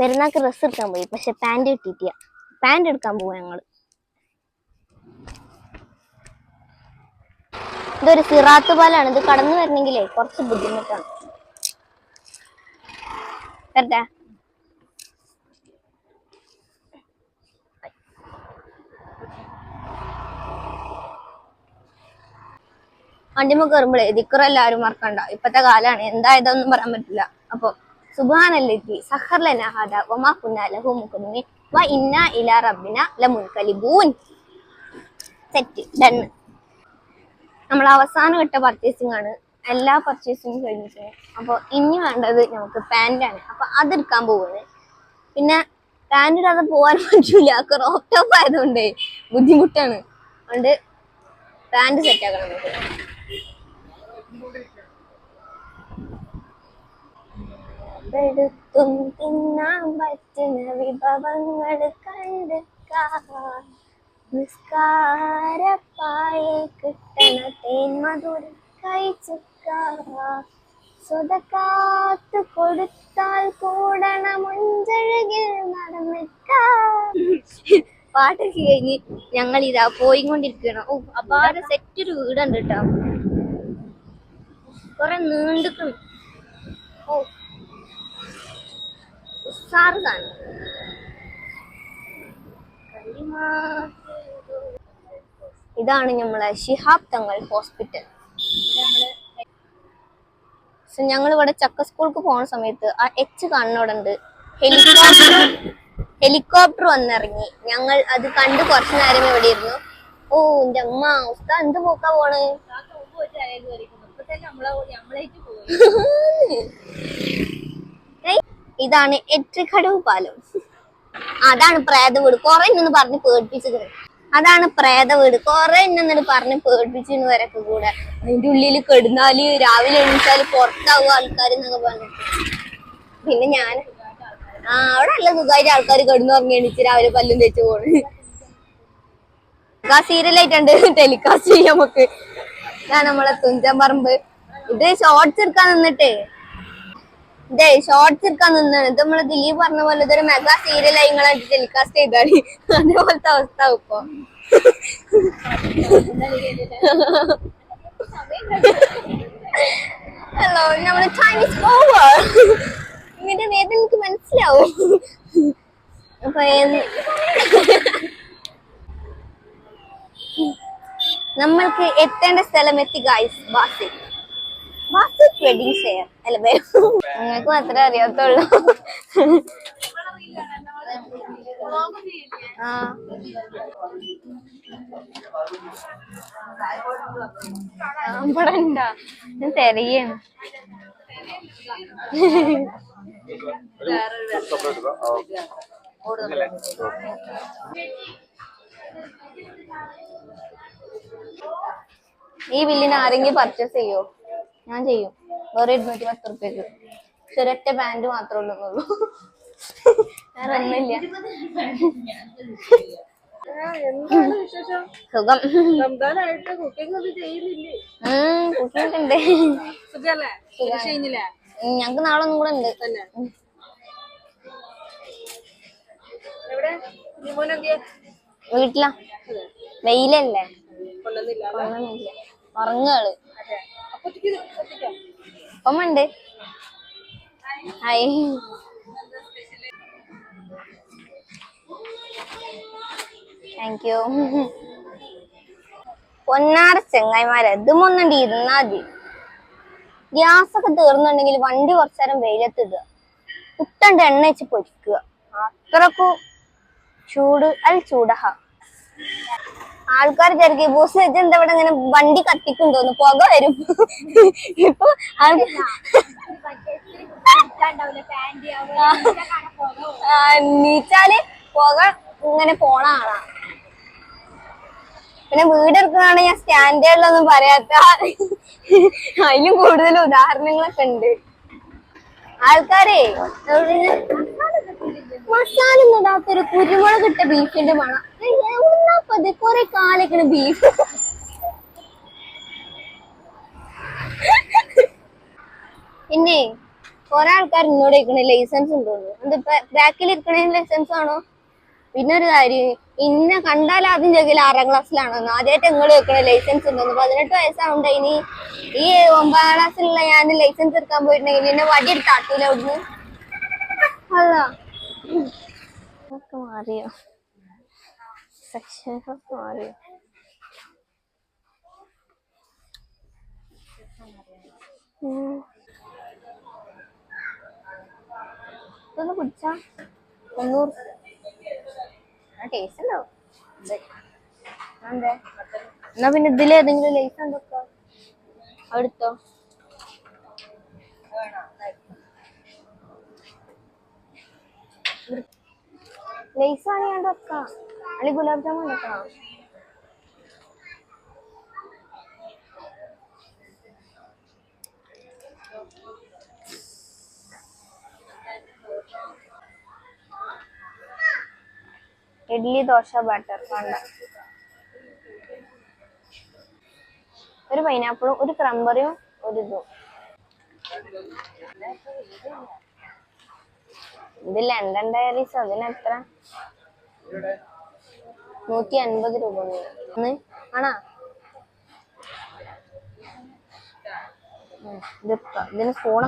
പെരുന്നാൾക്ക് ഡ്രസ്സ് എടുക്കാൻ പോയി. പക്ഷെ പാന്റ് കിട്ടിയിട്ടില്ല. പാന്റ് എടുക്കാൻ പോവാ ഞങ്ങൾ ഇതൊരു സിറാത്ത് പാലാണ്. ഇത് കടന്നു വരണമെങ്കിലേ കുറച്ച് ബുദ്ധിമുട്ടാണ്. വരട്ടെ. വണ്ടിമ കയറുമ്പോഴേ ദിക്കുറെല്ലാവരും മറക്കണ്ട. ഇപ്പത്തെ കാലാണ്. എന്തായതൊന്നും പറയാൻ പറ്റില്ല. അപ്പൊ സുബാനല്ലെത്തി സഹർലനഹാദ വമാ ലഹു സെറ്റ് ഡൺ നമ്മൾ അവസാനം ഇട്ട പർച്ചേസിംഗ് ആണ്. എല്ലാ പർച്ചേസിങ്ങും കഴിഞ്ഞിട്ട്. അപ്പോൾ ഇനി വേണ്ടത് നമുക്ക് പാന്റാണ് അപ്പൊ അതെടുക്കാൻ പോവാണ്. പിന്നെ പാന്റ് ഇടാതെ പോകാൻ പറ്റൂല. ക്രോപ്പ് ടോപ്പ് ആയതുകൊണ്ട് ബുദ്ധിമുട്ടാണ്. അതുകൊണ്ട് പാന്റ് സെറ്റ് ആക്കണം നമുക്ക്. എടുത്തും തിന്നാൻ പറ്റുന്ന വിഭവങ്ങൾ കണ്ടെടുക്കാൻ കിട്ടണ തേൻ മധുരം കൊടുത്താൽ കൂടണ മുഞ്ചഴകിൽ നടന്നിട്ടാൻ പാട്ടൊക്കെ കഴിഞ്ഞ് ഞങ്ങൾ ഇതാ പോയിക്കൊണ്ടിരിക്കണം ഓ അപാര സെറ്റ് ഒരു വീടുണ്ട് കേട്ടോ. കൊറേ നീണ്ടിക്കണം ഓ സാധനം ഇതാണ് നമ്മളെ ഷിഹാബ് തങ്ങൾ ഹോസ്പിറ്റൽ. ഞങ്ങൾ ഇവിടെ ചക്ക സ്കൂൾക്ക് പോകുന്ന സമയത്ത് ആ എച്ച് കണ്ണോടുണ്ട് ഹെലികോപ്റ്റർ ഹെലികോപ്റ്റർ വന്നിറങ്ങി. ഞങ്ങൾ അത് കണ്ട് കുറച്ചു നേരം ഇവിടെ ഇരുന്നു ഓ എന്റെ അമ്മ ഉസ്താ എന്ത് പോക്കാ പോണ്? ഏയ്, ഇതാണ് എട്ടിക്കടവ് പാലം. അതാണ് പ്രേത വീട്. കൊറേ ഇന്നു പറഞ്ഞ് പേടിപ്പിച്ചത്. അതാണ് പ്രേത വീട്. കൊറേ ഇന്നിട്ട് പറഞ്ഞ് പേടിപ്പിച്ചു വരൊക്കെ കൂടെ. അതിന്റെ ഉള്ളിൽ കെടുന്നാൽ രാവിലെ എണീച്ചാൽ പുറത്താവും ആൾക്കാർ എന്നൊക്കെ പറഞ്ഞു പിന്നെ ഞാൻ ആ അവിടെ നല്ല സുഖമായിട്ട് ആൾക്കാർ കെടുന്നു ഉറങ്ങി എണീച്ച് രാവിലെ പല്ലും തേച്ച് പോണ്. സീരിയലായിട്ടുണ്ട് ടെലികാസ്റ്റ് ചെയ്യാം നമുക്ക്. ഞാൻ നമ്മളെ തുഞ്ചൻ പറമ്പ്. ഇത് ഷോർട്സ് എടുക്കാൻ നിന്നിട്ടേ. ഇതേ ഷോർട്സ് എടുക്കാൻ നിന്നാണ്. ഇത് നമ്മൾ ദിലീപ് പറഞ്ഞ പോലെ ഇതൊരു മെഗാ സീരിയലായി നിങ്ങളെ ടെലികാസ്റ്റ് ചെയ്താണ് അതേപോലത്തെ അവസ്ഥ ഹലോ വേദന എനിക്ക് അപ്പൊ നമ്മൾക്ക് എത്തേണ്ട സ്ഥലം എത്തി guys Basil. Basil wedding share അല്ല നിങ്ങൾക്ക് മാത്രമേ അറിയാത്തുള്ളൂ. ഞാൻ ഈ ബില്ലിന് ആരെങ്കിലും പർച്ചേസ് ചെയ്യോ? ഞാൻ ചെയ്യും. വേറെ ഇരുന്നൂറ്റി പത്ത് റുപ്യക്ക് പക്ഷെ ഒരൊറ്റ പാന്റ് മാത്രമേ ഉള്ളൂ വേറെ ഒന്നുമില്ല സുഖം കുക്കിംഗ് ഉണ്ട്. ഞങ്ങക്ക് നാളെ ഒന്നും കൂടെ ഉണ്ട്. വീട്ടിലാ. വെയിലല്ലേ? ഉറങ്ങുകൾ ഹായ്. താങ്ക് യു പൊന്നാറ ചെങ്ങായിമാരെ ഇതുമൊന്നുണ്ട് ഇരുന്നാ മതി. ഗ്യാസ് ഒക്കെ തീർന്നുണ്ടെങ്കിൽ വണ്ടി കുറച്ചേരം വെയിലത്തിടുക കുട്ടണ്ട് എണ്ണ വെച്ച് പൊരിക്കുക. അത്രക്കും ചൂട് അൽ ചൂടഹ. ആൾക്കാർ വിചാരിക്കും ബോസ് എന്താ ഇവിടെ ഇങ്ങനെ വണ്ടി കത്തിക്കുണ്ടോന്ന് പുക വരും. ഇപ്പൊ നീച്ചാൽ പുക ഇങ്ങനെ പോണ ആളാ. പിന്നെ വീട് എടുക്കുന്നതാണ് ഞാൻ സ്റ്റാൻഡേർഡിലൊന്നും പറയാത്ത അതിലും കൂടുതൽ ഉദാഹരണങ്ങളൊക്കെ ഉണ്ട്. ആൾക്കാരെ മസാല ഇടാത്തൊരു കുരുമുളക് ഇട്ട ബീഫിന്റെ മണം. എവിടുന്നാപ്പത് കൊറേ കാലൊക്കെ ബീഫ് പിന്നെ കൊറേ ആൾക്കാർ എന്നോട് ചോദിക്കണേ ലൈസൻസ് ഉണ്ടോന്ന് എന്ത് ബാക്കിൽ ഇരിക്കണേന് ലൈസൻസ് ആണോ? പിന്നെ ഒരു കാര്യം ഇന്നെ കണ്ടാൽ ആദ്യം ചോദിക്കില്ല ആറാം ക്ലാസ്സിലാണോ ആദ്യമായിട്ട് നിങ്ങൾ വെക്കണേ ലൈസൻസ് ഉണ്ടോന്ന് പതിനെട്ട് വയസ്സാവുണ്ട് ഇനി. ഈ ഒമ്പതാം ക്ലാസ്സിലുള്ള ഞാൻ ലൈസൻസ് എടുക്കാൻ പോയിട്ടുണ്ടെങ്കിൽ എന്നെ വടി എടുത്ത് ആട്ടൂല അവിടുന്ന്. അല്ല മാറിയോ? സെക്ഷൻ of ഉം. ഇതൊന്ന് കുടിച്ചാ? തൊണ്ണൂറ് ആ ടേസ്റ്റ് ഉണ്ടാവും? എന്നാ പിന്നെ ഇതിൽ ഏതെങ്കിലും ലൈസ് ഉണ്ടോ അടുത്തോ ലൈസ് ആണ് ഞാൻ വെക്കാം. അല്ലെങ്കിൽ ഗുലാബ് ജാമുൻ വെക്കാം ഇഡ്ലി ദോശ ബാറ്റർ വേണ്ട ഒരു പൈനാപ്പിളും ഒരു ക്രംബറിയും ഒരു ഇതും. ഇത് ലണ്ടൻ ഡയറീസ് അതിന് എത്ര നൂറ്റി അൻപത് രൂപ. ആണാ. ഇതിന് സ്പൂൺ